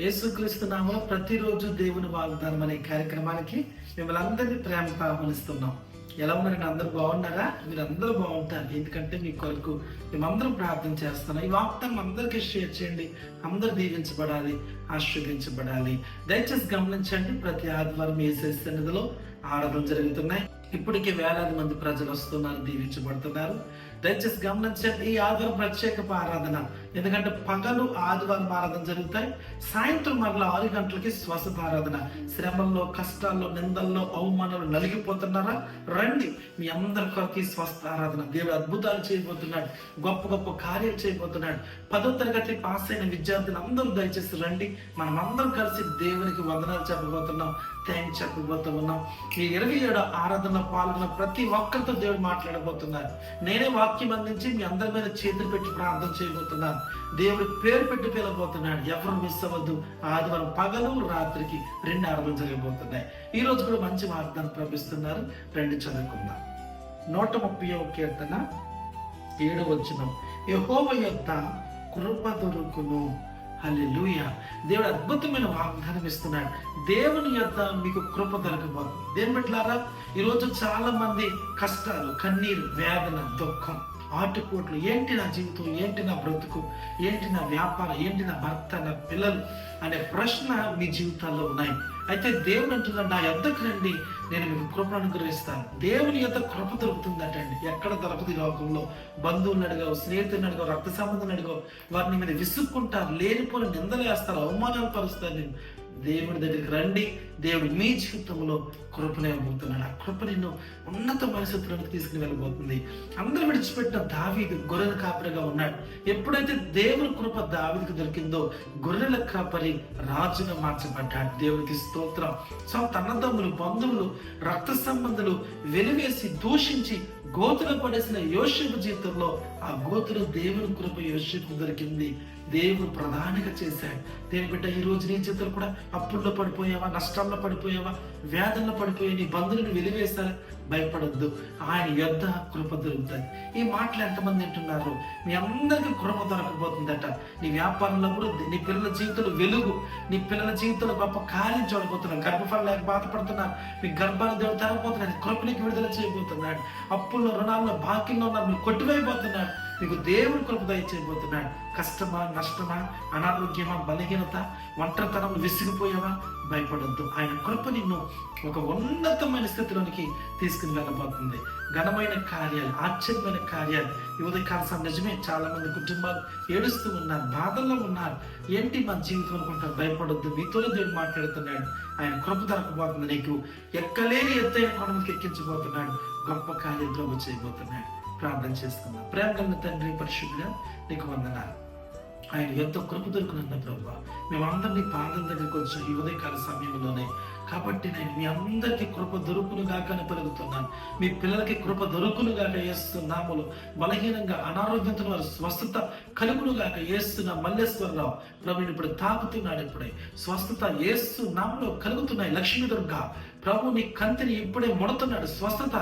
యేసుక్రీస్తు నామం ప్రతిరోజు దేవుని వాగ్దానం అనే కార్యక్రమానికి మిమ్మల్ని అందరినీ ప్రేమతో ఆహ్వానిస్తున్నాం. ఎలా ఉన్నారండి అందరూ బాగున్నారా? మీరు అందరూ బాగుంటారు. ఎందుకంటే మీ కొరకు మేమందరం ప్రార్థన చేస్తున్నాం. ఈ వాగ్దానం అందరికీ షేర్ చేయండి. అందరూ దీవించబడాలి ఆశీర్వదించబడాలి. దయచేసి గమనించండి ప్రతి ఆదివారం ఏసే సన్నిధిలో ఆరాధన జరుగుతున్నాయి. ఇప్పటికే వేలాది మంది ప్రజలు వస్తున్నారు దీవించబడుతున్నారు. దయచేసి గమనించండి ఈ ఆదివారం ప్రత్యేక ఆరాధన. ఎందుకంటే పగలు ఆదివారం ఆరాధన జరుగుతాయి సాయంత్రం మరలా ఆరు గంటలకి స్వస్థత ఆరాధన. శ్రమల్లో కష్టాల్లో నిందల్లో అవమానాలు నలిగిపోతున్నారా? రండి మీ అందరి కొరకు స్వస్థ ఆరాధన. దేవుడు అద్భుతాలు చేయబోతున్నాడు గొప్ప గొప్ప కార్యాలు చేయబోతున్నాడు. పదో తరగతి పాస్ అయిన విద్యార్థులు అందరూ దయచేసి రండి మనం అందరం కలిసి దేవునికి వందనాలు చెప్పబోతున్నాం. థ్యాంక్స్ చెప్పబోతూ ఉన్నాం. ఈ ఇరవై ఏడు ఆరాధనలో పాల్గొన్న ప్రతి ఒక్కరితో దేవుడు మాట్లాడబోతున్నారు నేనే వాక్యం అందించి మీ అందరి మీద చేతులు పెట్టి ప్రార్థన చేయబోతున్నాను. దేవుడు పేరు పెట్టి పిలబోతున్నాడు ఎవరు మిస్ అవ్వద్దు. ఆదివారం పగలు రాత్రికి రెండు ఆరాధన జరగబోతున్నాయి. ఈ రోజు కూడా మంచి వాగ్దానం ప్రవేశిస్తున్నారు రెండు చదువుకుందాం. నూట ముప్పై కీర్తన ఏడు వచ్చిన యహోవ యొక్క కృప దొరుకును. అల్లెలుయ దేవుడు అద్భుతమైన వాగ్దానం ఇస్తున్నాడు దేవుని యొక్క మీకు కృప దొరకబోతుంది దేని పెట్టారా ఈరోజు చాలా మంది కష్టాలు కన్నీరు వేదన దుఃఖం ఆటుపోట్లు ఏంటి నా జీవితం ఏంటి నా బ్రతుకు ఏంటి నా వ్యాపారం ఏంటి నా భర్త నా పిల్లలు అనే ప్రశ్న మీ జీవితాల్లో ఉన్నాయి. అయితే దేవుడు అంటున్నాడు నా యొద్దకు రండి నేను మీకు కృపను అనుగ్రహిస్తాను. దేవుని యొక్క కృప దొరుకుతుందట అండి ఎక్కడ దొరకదు లోకంలో. బంధువులను అడిగావు స్నేహితులను అడిగావు రక్త సంబంధం అడిగావు. వారిని మీద విసుక్కుంటారు లేనిపోని నిందలు వేస్తారు అవమానాలు పరుస్తారు. నేను దేవుడి దగ్గరికి రండి. దేవుడు మీ జీవితంలో కృపనే ఇవ్వబోతున్నాడు. ఆ కృప నిన్ను ఉన్నత స్థితిలోకి తీసుకుని వెళ్ళబోతుంది. అందరూ విడిచిపెట్టిన దావీదు గొర్రెల కాపరిగా ఉన్నాడు. ఎప్పుడైతే దేవుని కృప దావీదికి దొరికిందో గొర్రెల కాపరి రాజుగా మార్చబడ్డాడు. దేవుడికి స్తోత్రం. సో తన్నదమ్ములు బంధువులు రక్త సంబంధులు వెలివేసి దూషించి గోతులు పడేసిన యోషపు జీవితంలో ఆ గోతులు దేవుని కృప యోషపు దొరికింది. దేవుడు ప్రధానిగా చేశాడు. దేవుని బిడ్డ ఈ రోజు నీ జీవితంలో కూడా అప్పుల్లో పడిపోయావా? నష్టాల్లో పడిపోయావా? వేదనలో పడిపోయా నీ బంధువులను వెలివేస్తారా? భయపడొద్దు. ఆయన యొద్ కృప దొరుకుతుంది. ఈ మాటలు ఎంతమంది వింటున్నారు? మీ అందరికీ కృప దొరకబోతుందట. నీ వ్యాపారంలో కూడా నీ పిల్లల జీవితంలో వెలుగు నీ పిల్లల జీవితంలో గొప్ప కార్యం చూడబోతున్నాను గర్భఫలం లేక బాధపడుతున్నారు. మీ గర్భాన్ని దేవుడు తరగబోతున్నాడు కృపనికి విడుదల చేయబోతున్నాడు. అప్పుల్లో రుణాల్లో బాకీల్లో ఉన్నారు. మీరు కొట్టివైపోతున్నాడు మీకు దేవుడు కృప దయచేయబోతున్నాడు కష్టమా నష్టమా అనారోగ్యమా బలహీనత ఒంటరితనం విసిగిపోయావా? భయపడొద్దు. ఆయన కృప నిన్ను ఒక ఉన్నతమైన స్థితిలోనికి తీసుకుని వెళ్ళబోతుంది. ఘనమైన కార్యాలు ఆశ్చర్యమైన కార్యాలు. యువత ఉదయకాల నిజమే చాలా మంది కుటుంబాలు ఏడుస్తూ ఉన్నారు బాధల్లో ఉన్నారు. ఏంటి మన జీవితం అనుకుంటారు? భయపడొద్దు. మీతోనే దేవుడు మాట్లాడుతున్నాడు. ఆయన కృప దొరకబోతుంది నీకు. ఎక్కలేని ఎత్తైన కొండలకు ఎక్కించబోతున్నాడు. గొప్ప కార్యం ప్రభు చేయబోతున్నాడు. ప్రార్థన చేస్తున్నాం ప్రేమ కలిగిన తండ్రి పరిశుభ్ర నీకు వందనాలు. ఆయన ఎంతో కృప దొరుకునున్న ప్రభు మేమందరినీ పాదం దగ్గరికి వచ్చాం ఈ ఉదయకాల సమయంలోనే కాబట్టి నేను మీ అందరికీ కృప దొరుకునుగాకని పెరుగుతున్నాను మీ పిల్లలకి కృప దొరుకునుగా ఏస్తున్నాములు బలహీనంగా అనారోగ్యంతో వారు స్వస్థత కలుగునుగాక ఏస్తున్న మల్లేశ్వరరావు. ప్రభుని ఇప్పుడు తాకుతున్నాడు ఇప్పుడే. స్వస్థత ఏస్తు నామలో కలుగుతున్నాయి లక్ష్మీ దుర్గా ప్రభు నీ కంతిని ఇప్పుడే ముడుతున్నాడు. స్వస్థత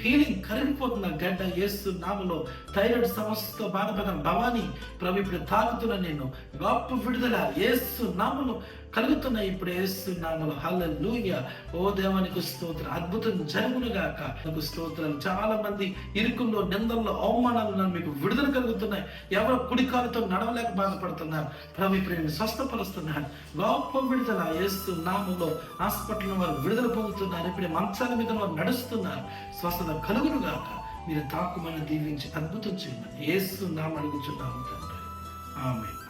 హీలింగ్ కరిగిపోతున్న గడ్డ ఏస్తు నామలో థైరాయిడ్ సమస్యతో బాధపడిన భవాని ప్రభు ఇప్పుడు తాకుతున్న నేను. గొప్ప విడుదల ఏసు నామలు కలుగుతున్న ఇప్పుడు ఏసు నామలు హల్లూయ ఓ దేవానికి స్తోత్రం. అద్భుతం జరుగును గాక. నాకు స్తోత్రం. చాలా మంది ఇరుకుల్లో నిందల్లో అవమానాలు మీకు విడుదల కలుగుతున్నాయి. ఎవరో కుడికాలతో నడవలేక బాధపడుతున్నారు. ప్రభు ఇప్పుడు నేను స్వస్థపరుస్తున్నాడు. గొప్ప విడుదల ఏసు నామంలో హాస్పిటల్ వారు విడుదల పొందుతున్నారు. ఇప్పుడు మంచాల మీద వారు నడుస్తున్నారు. స్వస్థత కలుగును గాక. మీరు తాకుమని దీవించి అద్భుతం చేయమని ఏసు నామ అడుగుచున్నాము తండ్రి. ఆమె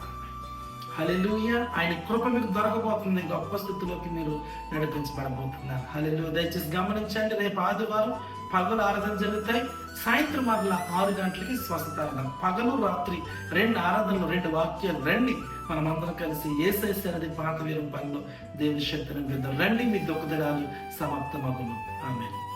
హలెలూయ ఆయన కృప మీకు దొరకబోతుంది. గొప్ప స్థితిలోకి మీరు నడిపించబడబోతున్నారు. హలెలు దయచేసి గమనించండి రేపు ఆదివారం పగలు ఆరాధన జరుగుతాయి. సాయంత్రం మరలా ఆరు గంటలకి స్వస్థత పగలు రాత్రి రెండు ఆరాధనలు రెండు వాక్యాలు రండి. మనం అందరం కలిసి ఏసైసి అనేది పాత వీరం పనిలో దేవుని శక్తిని రండి మీ దుఃఖదడాలు సమాప్తమగును. ఆమె